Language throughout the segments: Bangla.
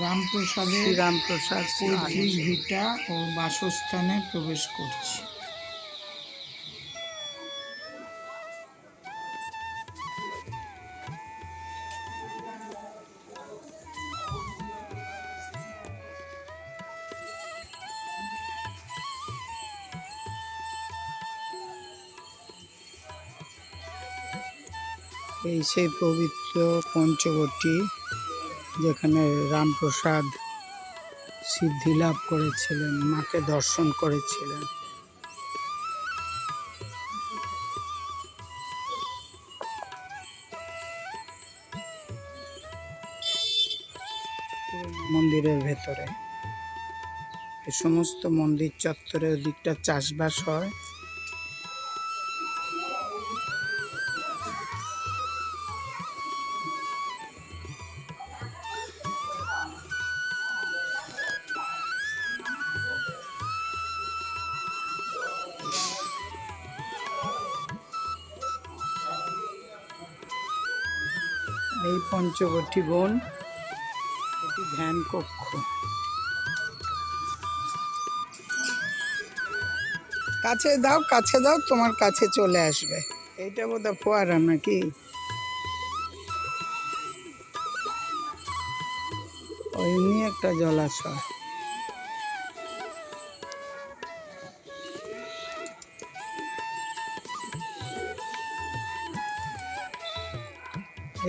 রামপ্রসাদের রামপ্রসাদ পঁয়ত্রিশ ভিটা ও বাসস্থানে প্রবেশ করছি। এই সেই পবিত্র পঞ্চবটী যেখানে রামপ্রসাদ সিদ্ধি লাভ করেছিলেন, মাকে দর্শন করেছিলেন। মন্দিরের ভেতরে। এ সমস্ত মন্দির চত্বরে ওদিকটা চাষবাস হয়। পঞ্চবটী বন এটি ধ্যান কক্ষ। কাছে দাও কাছে দাও, তোমার কাছে চলে আসবে। এইটা বোধহয় ফোয়ারা নাকি? ওইমনি একটা জলাশয়।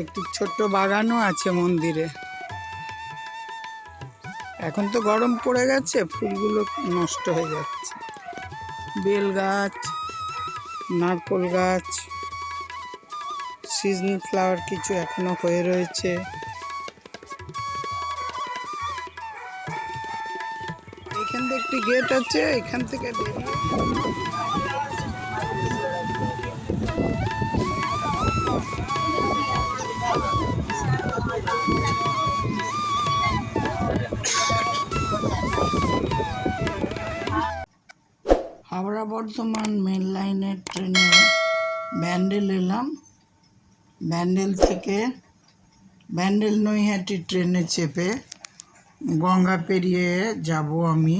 একটি ছোট্ট বাগানও আছে মন্দিরে। এখন তো গরম পড়ে গেছে, ফুলগুলো নষ্ট হয়ে যাচ্ছে। বেল গাছ, নারকোল গাছ সিজনাল ফ্লাওয়ার কিছু এখনও হয়ে রয়েছে। এখান থেকে একটি গেট আছে, এখান থেকে বেরিয়ে হাওড়া বর্ধমান মেন লাইনের ট্রেনে ব্যান্ডেল এলাম। ব্যান্ডেল থেকে ব্যান্ডেল নৈহাটি ট্রেনে চেপে গঙ্গা পেরিয়ে যাব আমি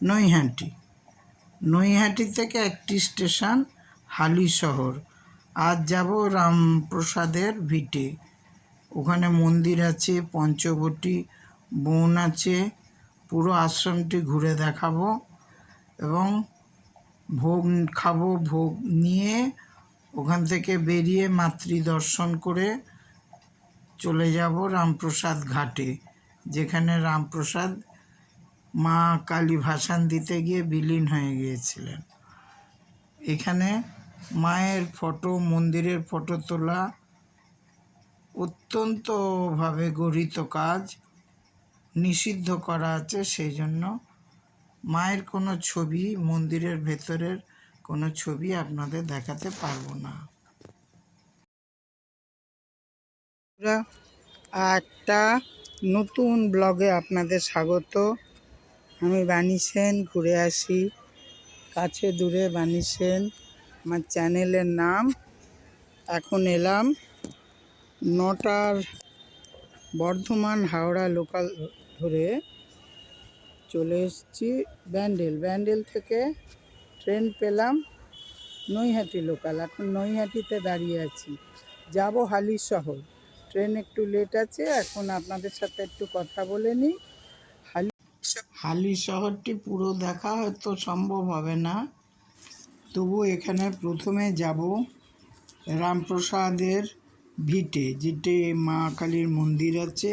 নৈহাটি। নৈহাটি থেকে একটি স্টেশন হালি শহর। আজ যাব রামপ্রসাদের ভিটে। ওখানে মন্দির আছে, পঞ্চবটী বন আছে। পুরো আশ্রমটি ঘুরে দেখাবো। এবং ভোগ খাব, ভোগ নিয়ে ওখান থেকে বেরিয়ে মাতৃ দর্শন করে চলে যাব রামপ্রসাদ ঘাটে, যেখানে রামপ্রসাদ মা কালী ভাসান দিতে গিয়ে বিলীন হয়ে গিয়েছিলেন। এখানে মায়ের ফটো, মন্দিরের ফটো তোলা অত্যন্তভাবে গঠিত কাজ, নিষিদ্ধ করা আছে, সেই জন্য মায়ের কোনো ছবি, মন্দিরের ভেতরের কোনো ছবি আপনাদের দেখাতে পারব না। একটা নতুন ব্লগে আপনাদের স্বাগত। আমি বাণী সেন, ঘুরে আসি। কাছে দূরে বাণী সেন, আমার চ্যানেলের নাম। এখন এলাম নটার বর্ধমান হাওড়া লোকাল ধরে। চলে এসেছি ব্যান্ডেল। ব্যান্ডেল থেকে ট্রেন পেলাম নৈহাটি লোকাল। এখন নৈহাটিতে দাঁড়িয়ে আছি। যাব হালি শহর। ট্রেন একটু লেট আছে, এখন আপনাদের সাথে একটু কথা বলে নিই। হালি হালি শহরটি পুরো দেখা হয়তো সম্ভব হবে না। তবু এখানে প্রথমে যাব রামপ্রসাদের ভিটে, যেটি মা কালীর মন্দির আছে।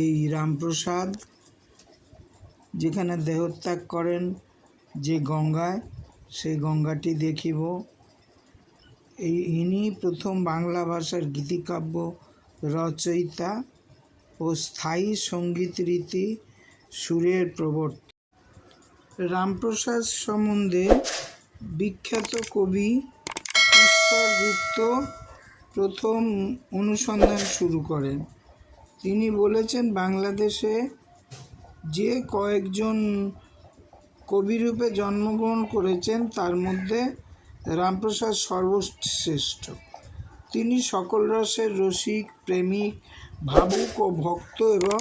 এই রামপ্রসাদ যেখানে দেহত্যাগ করেন যে গঙ্গায়, সেই গঙ্গাটি দেখিব। এই ইনি প্রথম বাংলা ভাষার গীতিকাব্য রচয়িতা ও স্থায়ী সংগীত রীতি সুরের প্রবর্তন রামপ্রসাদ সম্বন্ধে বিখ্যাত কবি ঈশ্বর গুপ্ত প্রথম অনুসন্ধান শুরু করেন। তিনি বলেছেন, বাংলাদেশে যে কয়েকজন কবিরূপে জন্মগ্রহণ করেছেন, তার মধ্যে রামপ্রসাদ সর্বশ্রেষ্ঠ। তিনি সকল রসের রসিক, প্রেমিক, ভাবুক ও ভক্ত এবং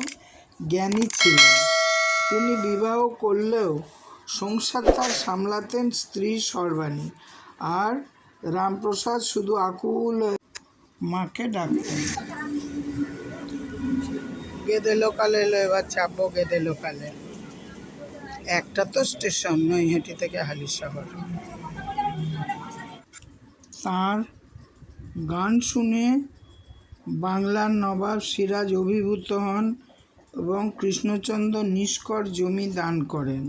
জ্ঞানী ছিলেন। তিনি বিবাহ করলেও সংসার তার সামলাতেন স্ত্রী সর্বাণী। আর রামপ্রসাদ শুধু আকুল মাকে ডাকতেন। গেদে লোকালে এলো, এবার চাপবো গেদে লোকালে একটা তো স্টেশন নৈহাটি থেকে হালিশহর তার গান শুনে বাংলার নবাব সিরাজ অভিভূত হন এবং কৃষ্ণচন্দ্র নিষ্কর জমি দান করেন।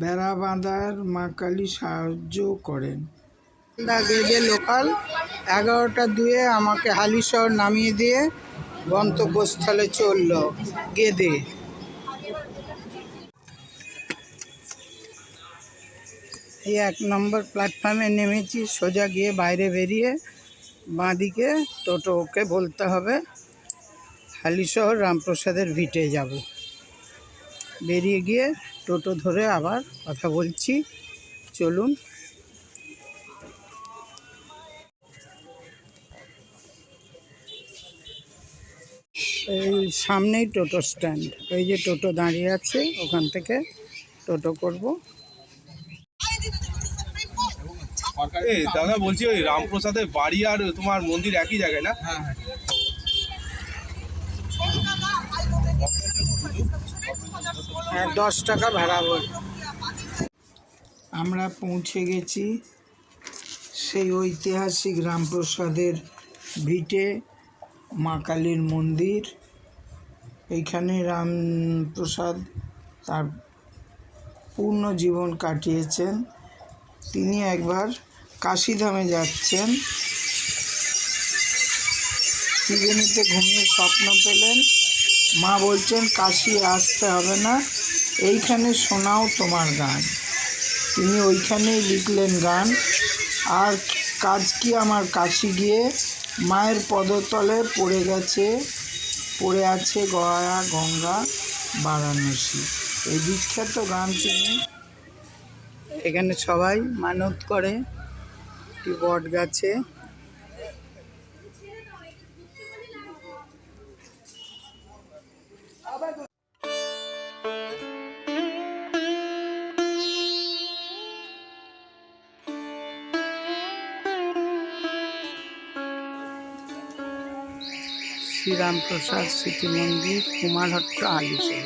বেড়া বাঁধার মা কালী সাহায্য করেন। লোকাল এগারোটা দুয়ে আমাকে হালিশহর নামিয়ে দিয়ে গন্তব্যস্থলে চলল গেদে। এই এক নম্বর প্ল্যাটফর্মে নেমেছি, সোজা গিয়ে বাইরে বেরিয়ে বাঁদিকে টোটোকে বলতে হবে, হালিশহর রামপ্রসাদের ভিটে যাব। বেরিয়ে গিয়ে টোটো ধরে আবার কথা বলছি, চলুন এই সামনেই টোটো স্ট্যান্ড। ওই যে টোটো দাঁড়িয়ে আছে ওখান থেকে টোটো করব। এই দাদা বলছি ওই রামপ্রসাদের বাড়ি আর তোমার মন্দির একই জায়গায় না? হ্যাঁ দশ টাকা ভাড়া বল। আমরা পৌঁছে গেছি সেই ঐতিহাসিক রামপ্রসাদের ভিটে মা কালীর মন্দির। এইখানে রামপ্রসাদ তার পূর্ণ জীবন কাটিয়েছেন। তিনি একবার কাশিধামে যাচ্ছেন। ত্রিবেণীতে ঘুমিয়ে স্বপ্ন পেলেন। মা বলছেন, কাশি আসতে হবে না, এইখানে শোনাও তোমার গান। তিনি ওইখানেই লিখলেন গান, আর কাজ কি আমার কাশি গিয়ে মায়ের পদতলে পড়ে গেছে? পড়ে আছে গয়া, গঙ্গা, বারাণসী। এই বিখ্যাত গান তিনি এখানে সবাই মানত করে। একটি বট গাছে শ্রীরামপ্রসাদ স্মৃতি মন্দির কুমারহট্ট আলিশে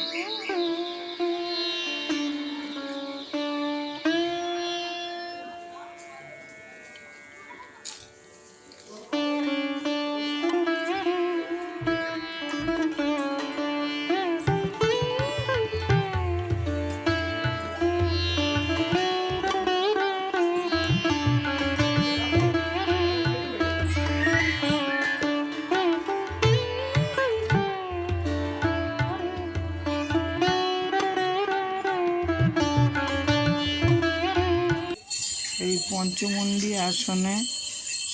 এই আসনে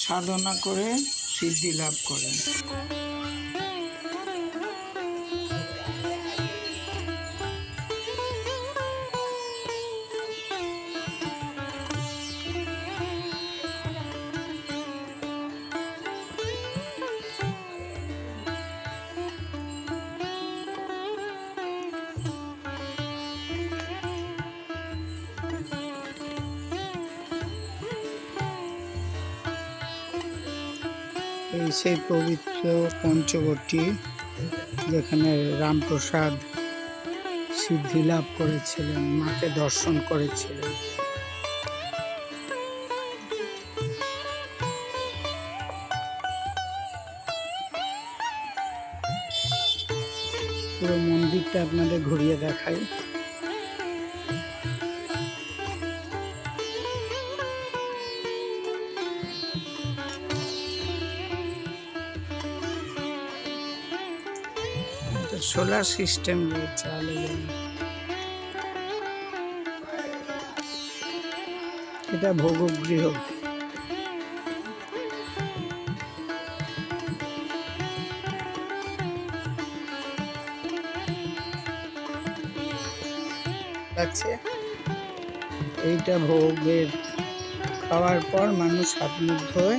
সাধনা করে সিদ্ধি লাভ করেন। এই সেই পবিত্র পঞ্চবটী যেখানে রামপ্রসাদ সিদ্ধি লাভ করেছিলেন, মাকে দর্শন করেছিলেন। পুরো মন্দিরটা আপনাদের ঘুরিয়ে দেখাই। সোলার সিস্টেম রয়েছে আলো জ্বলে। এটা ভোগগৃহ। আছে এইটা ভোগের খাওয়ার পর মানুষ হাত মুখ ধোয়।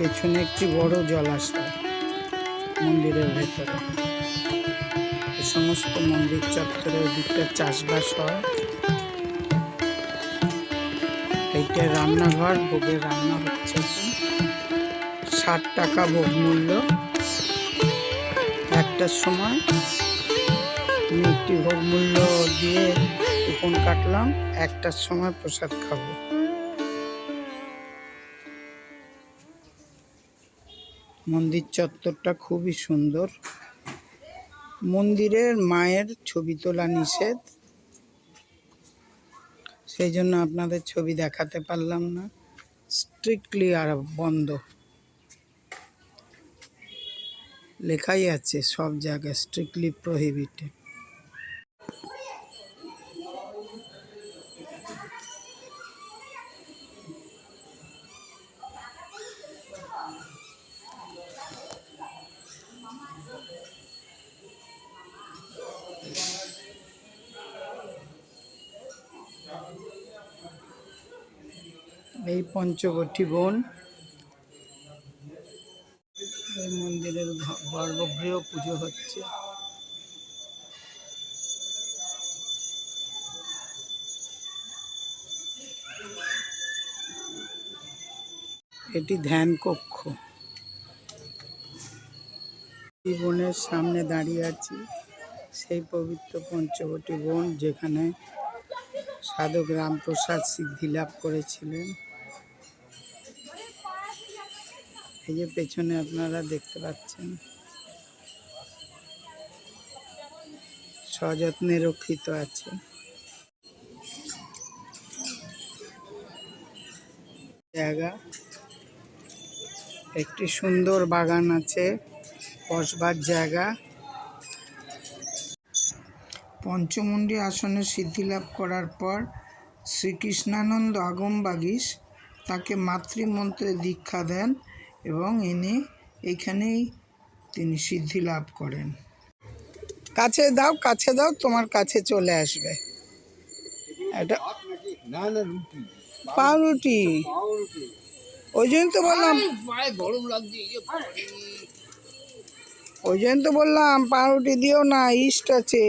পেছনে একটি বড় জলাশয় মন্দিরের ভেতরে। এই সমস্ত মন্দির চত্বরে ওদিকটা চাষবাস হয়। এইটা রান্নাঘর, ভোগের রান্না হচ্ছে। ষাট টাকা ভোগ মূল্য। একটার সময় আমি একটি ভোগ মূল্য দিয়ে কুপন কাটলাম, একটার সময় প্রসাদ খাব। মন্দির চত্বরটা খুবই সুন্দর। মন্দিরের মায়ের ছবি তোলা নিষেধ। সেই জন্য আপনাদের ছবি দেখাতে পারলাম না। স্ট্রিক্টলি আর বন্ধ। লেখাই আছে, সব জায়গায় স্ট্রিক্টলি প্রহিবিটেড এই পঞ্চবটী বন। এই মন্দিরের গর্ভগৃহ পুজো হচ্ছে। এটি ধ্যান কক্ষ। বনের সামনে দাঁড়িয়ে আছি। সেই পবিত্র পঞ্চবটী বন যেখানে সাধক রামপ্রসাদ সিদ্ধি লাভ করেছিলেন। এই যে পেছনে আপনারা দেখতে পাচ্ছেন। সযত্নে রক্ষিত আছে। জায়গা। একটি সুন্দর বাগান আছে, বসবার জায়গা। পঞ্চমুণ্ডী আসনে সিদ্ধিলাভ করার পর শ্রীকৃষ্ণানন্দ আগমবাগীশ তাকে মাতৃমন্ত্রে দীক্ষা দেন। এবং ইনি এইখানেই তিনি সিদ্ধি লাভ করেন। কাছে দাও কাছে দাও তোমার কাছে চলে আসবে। এটা পাউরুটি। ওই জন্য তো বললাম ওই জন্য তো বললাম পাউরুটি দিও না ইস্ট আছে।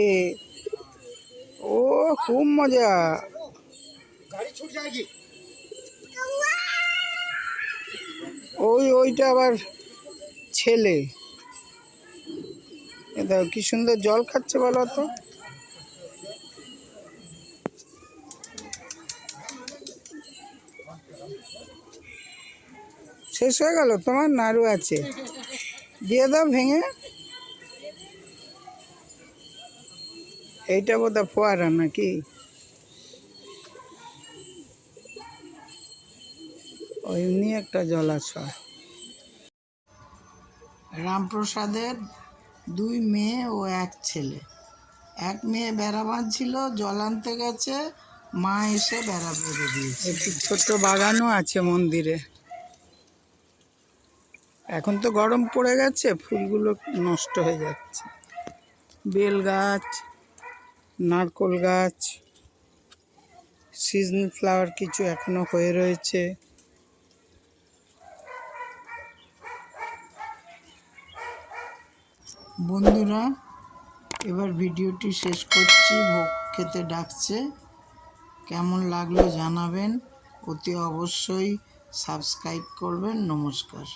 ও খুব মজা। ওই, ওইটা আবার ছেলে। এ দেখো কি সুন্দর জল খাচ্ছে বলো তো? শেষ হয়ে গেল তোমার নাড়ু আছে? দিয়ে দাও ভেঙে। এইটা বোধহয় ফোয়ারা নাকি? এমনি একটা জলাশয়। রামপ্রসাদের দুই মেয়ে ও এক ছেলে। এক মেয়ে বেড়া বাঁধছিল জল আনতে গেছে, মা এসে বেড়া বেঁধে দিয়েছে। একটি ছোট্ট বাগানও আছে মন্দিরে। এখন তো গরম পড়ে গেছে, ফুলগুলো নষ্ট হয়ে যাচ্ছে। বেল গাছ, নারকোল গাছ সিজন ফ্লাওয়ার কিছু এখনও হয়ে রয়েছে। বন্ধুরা, এবার ভিডিওটি শেষ করছি। ভোগ খেতে ডাকছে। কেমন লাগল জানাবেন। অতি অবশ্যই সাবস্ক্রাইব করবেন। নমস্কার।